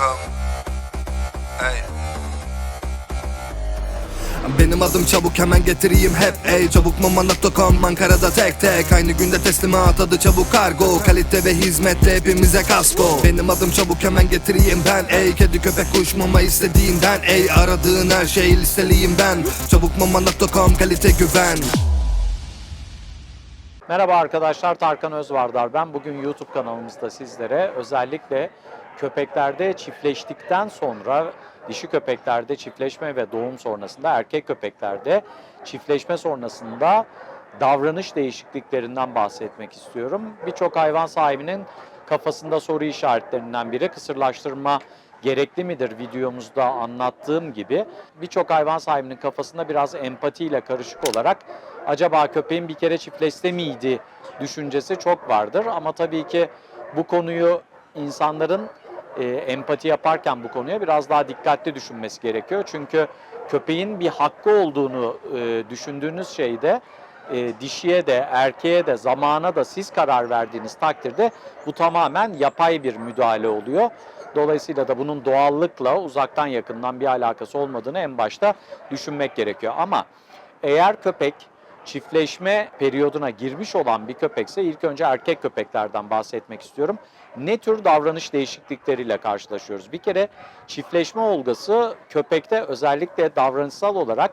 Hey. Benim adım çabuk hemen getireyim hep. Ey Çabukmama.com Ankara'da tek tek. Aynı günde teslimat adı çabuk kargo. Kalite ve hizmette hepimize kasko. Benim adım çabuk hemen getireyim ben. Ey Kedi köpek kuş mama istediğinden. Ey Aradığın her şey listeliyim ben. Çabukmama.com kalite güven. Merhaba arkadaşlar Tarkan Özvardar ben. Bugün YouTube kanalımızda sizlere özellikle köpeklerde çiftleştikten sonra dişi köpeklerde çiftleşme ve doğum sonrasında erkek köpeklerde çiftleşme sonrasında davranış değişikliklerinden bahsetmek istiyorum. Birçok hayvan sahibinin kafasında soru işaretlerinden biri kısırlaştırma gerekli midir videomuzda anlattığım gibi birçok hayvan sahibinin kafasında biraz empatiyle karışık olarak acaba köpeğin bir kere çiftleşse miydi düşüncesi çok vardır ama tabii ki bu konuyu insanların e, empati yaparken bu konuya biraz daha dikkatli düşünmesi gerekiyor. Çünkü köpeğin bir hakkı olduğunu e, düşündüğünüz şeyde e, dişiye de erkeğe de zamana da siz karar verdiğiniz takdirde bu tamamen yapay bir müdahale oluyor. Dolayısıyla da bunun doğallıkla uzaktan yakından bir alakası olmadığını en başta düşünmek gerekiyor. Ama eğer köpek çiftleşme periyoduna girmiş olan bir köpekse ilk önce erkek köpeklerden bahsetmek istiyorum. Ne tür davranış değişiklikleriyle karşılaşıyoruz? Bir kere çiftleşme olgası köpekte özellikle davranışsal olarak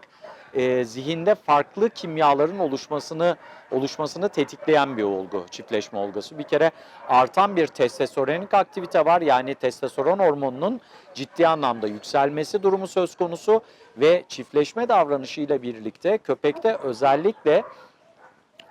e, zihinde farklı kimyaların oluşmasını oluşmasını tetikleyen bir olgu çiftleşme olgusu. Bir kere artan bir testosteronik aktivite var. Yani testosteron hormonunun ciddi anlamda yükselmesi durumu söz konusu ve çiftleşme davranışıyla birlikte köpekte özellikle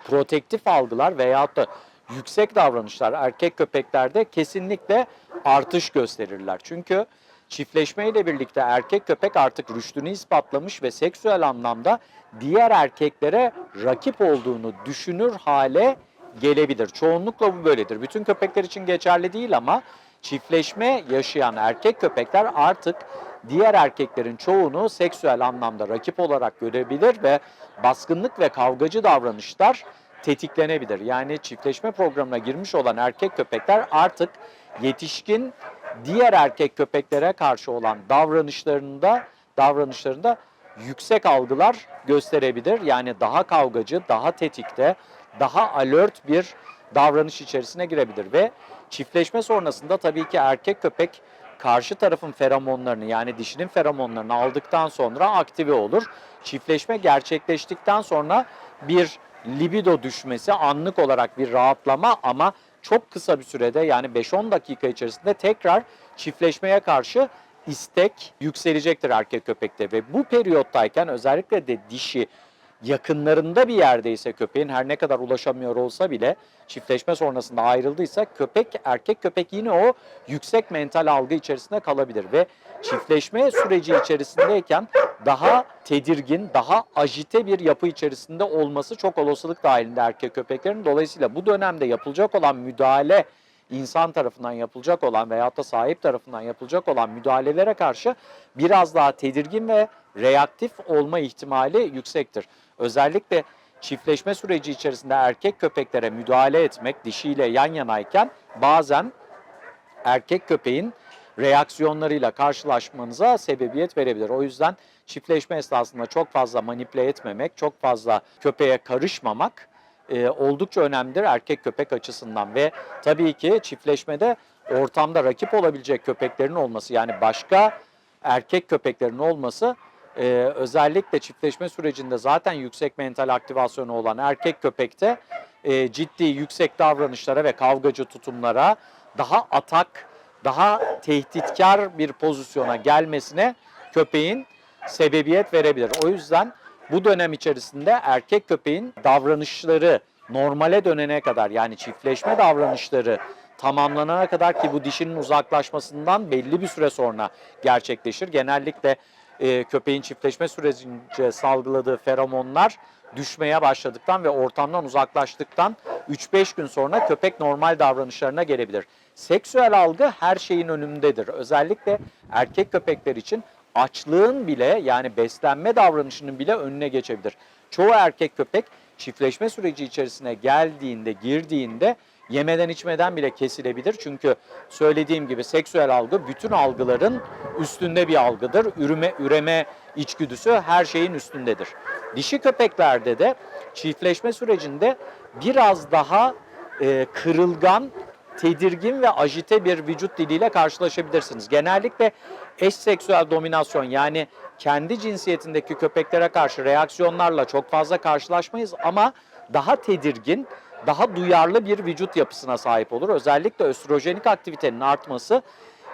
protektif algılar veyahut da yüksek davranışlar erkek köpeklerde kesinlikle artış gösterirler. Çünkü çiftleşme ile birlikte erkek köpek artık rüştünü ispatlamış ve seksüel anlamda diğer erkeklere rakip olduğunu düşünür hale gelebilir. Çoğunlukla bu böyledir. Bütün köpekler için geçerli değil ama çiftleşme yaşayan erkek köpekler artık diğer erkeklerin çoğunu seksüel anlamda rakip olarak görebilir ve baskınlık ve kavgacı davranışlar tetiklenebilir. Yani çiftleşme programına girmiş olan erkek köpekler artık yetişkin diğer erkek köpeklere karşı olan davranışlarında davranışlarında yüksek algılar gösterebilir. Yani daha kavgacı, daha tetikte, daha alert bir davranış içerisine girebilir ve çiftleşme sonrasında tabii ki erkek köpek karşı tarafın feromonlarını yani dişinin feromonlarını aldıktan sonra aktive olur. Çiftleşme gerçekleştikten sonra bir libido düşmesi, anlık olarak bir rahatlama ama çok kısa bir sürede yani 5-10 dakika içerisinde tekrar çiftleşmeye karşı istek yükselecektir erkek köpekte ve bu periyottayken özellikle de dişi yakınlarında bir yerdeyse köpeğin her ne kadar ulaşamıyor olsa bile çiftleşme sonrasında ayrıldıysa köpek erkek köpek yine o yüksek mental algı içerisinde kalabilir ve çiftleşme süreci içerisindeyken daha tedirgin, daha ajite bir yapı içerisinde olması çok olasılık dahilinde erkek köpeklerin. Dolayısıyla bu dönemde yapılacak olan müdahale insan tarafından yapılacak olan veyahut da sahip tarafından yapılacak olan müdahalelere karşı biraz daha tedirgin ve reaktif olma ihtimali yüksektir. Özellikle çiftleşme süreci içerisinde erkek köpeklere müdahale etmek dişiyle yan yanayken bazen erkek köpeğin reaksiyonlarıyla karşılaşmanıza sebebiyet verebilir. O yüzden çiftleşme esnasında çok fazla manipüle etmemek, çok fazla köpeğe karışmamak e, oldukça önemlidir erkek köpek açısından ve tabii ki çiftleşmede ortamda rakip olabilecek köpeklerin olması yani başka erkek köpeklerin olması e, özellikle çiftleşme sürecinde zaten yüksek mental aktivasyonu olan erkek köpekte e, ciddi yüksek davranışlara ve kavgacı tutumlara daha atak, daha tehditkar bir pozisyona gelmesine köpeğin sebebiyet verebilir. O yüzden bu dönem içerisinde erkek köpeğin davranışları normale dönene kadar yani çiftleşme davranışları tamamlanana kadar ki bu dişinin uzaklaşmasından belli bir süre sonra gerçekleşir. Genellikle e, köpeğin çiftleşme sürecince salgıladığı feromonlar düşmeye başladıktan ve ortamdan uzaklaştıktan 3-5 gün sonra köpek normal davranışlarına gelebilir. Seksüel algı her şeyin önündedir. Özellikle erkek köpekler için açlığın bile yani beslenme davranışının bile önüne geçebilir. Çoğu erkek köpek çiftleşme süreci içerisine geldiğinde, girdiğinde yemeden içmeden bile kesilebilir. Çünkü söylediğim gibi seksüel algı bütün algıların üstünde bir algıdır. Üreme, üreme içgüdüsü her şeyin üstündedir. Dişi köpeklerde de çiftleşme sürecinde biraz daha e, kırılgan, tedirgin ve ajite bir vücut diliyle karşılaşabilirsiniz. Genellikle eşseksüel dominasyon yani kendi cinsiyetindeki köpeklere karşı reaksiyonlarla çok fazla karşılaşmayız ama daha tedirgin, daha duyarlı bir vücut yapısına sahip olur. Özellikle östrojenik aktivitenin artması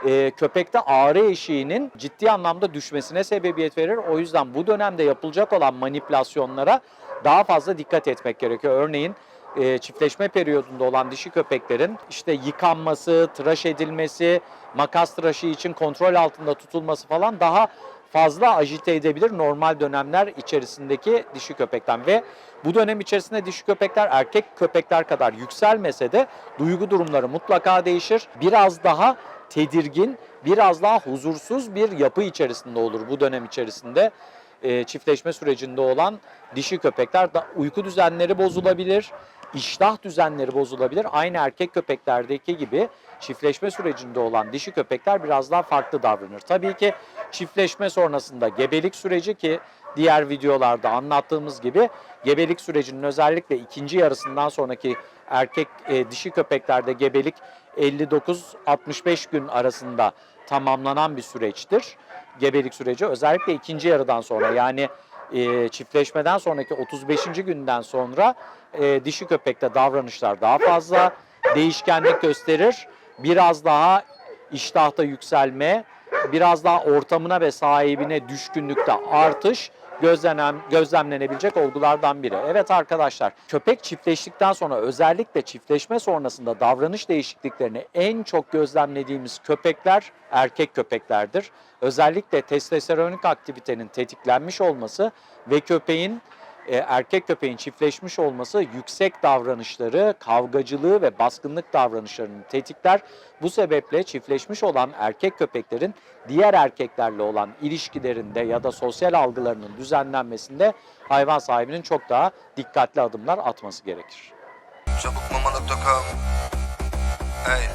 e, köpekte ağrı eşiğinin ciddi anlamda düşmesine sebebiyet verir. O yüzden bu dönemde yapılacak olan manipülasyonlara daha fazla dikkat etmek gerekiyor. Örneğin e, çiftleşme periyodunda olan dişi köpeklerin işte yıkanması, tıraş edilmesi, makas tıraşı için kontrol altında tutulması falan daha fazla ajite edebilir normal dönemler içerisindeki dişi köpekten. Ve bu dönem içerisinde dişi köpekler erkek köpekler kadar yükselmese de duygu durumları mutlaka değişir. Biraz daha tedirgin, biraz daha huzursuz bir yapı içerisinde olur bu dönem içerisinde. E, çiftleşme sürecinde olan dişi köpekler da uyku düzenleri bozulabilir, iştah düzenleri bozulabilir. Aynı erkek köpeklerdeki gibi çiftleşme sürecinde olan dişi köpekler biraz daha farklı davranır. Tabii ki çiftleşme sonrasında gebelik süreci ki diğer videolarda anlattığımız gibi gebelik sürecinin özellikle ikinci yarısından sonraki erkek e, dişi köpeklerde gebelik 59-65 gün arasında tamamlanan bir süreçtir. Gebelik süreci özellikle ikinci yarıdan sonra yani e, çiftleşmeden sonraki 35. günden sonra e, dişi köpekte davranışlar daha fazla değişkenlik gösterir. Biraz daha iştahta yükselme, biraz daha ortamına ve sahibine düşkünlükte artış gözlenen, gözlemlenebilecek olgulardan biri. Evet arkadaşlar köpek çiftleştikten sonra özellikle çiftleşme sonrasında davranış değişikliklerini en çok gözlemlediğimiz köpekler erkek köpeklerdir. Özellikle testosteronik aktivitenin tetiklenmiş olması ve köpeğin e, erkek köpeğin çiftleşmiş olması yüksek davranışları, kavgacılığı ve baskınlık davranışlarını tetikler. Bu sebeple çiftleşmiş olan erkek köpeklerin diğer erkeklerle olan ilişkilerinde ya da sosyal algılarının düzenlenmesinde hayvan sahibinin çok daha dikkatli adımlar atması gerekir. Çabukmama.com Hey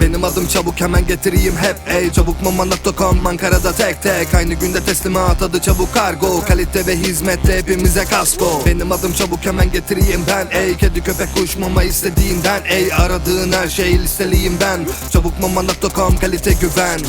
Benim adım çabuk hemen getireyim hep. Ey Çabukmama.com Ankara'da tek tek. Aynı günde teslimat adı çabuk kargo. Kalite ve hizmette hepimize kasko. Benim adım çabuk hemen getireyim ben. Ey Kedi köpek kuş mama istediğinden. Ey Aradığın her şey listeliyim ben. Çabukmama.com kalite güven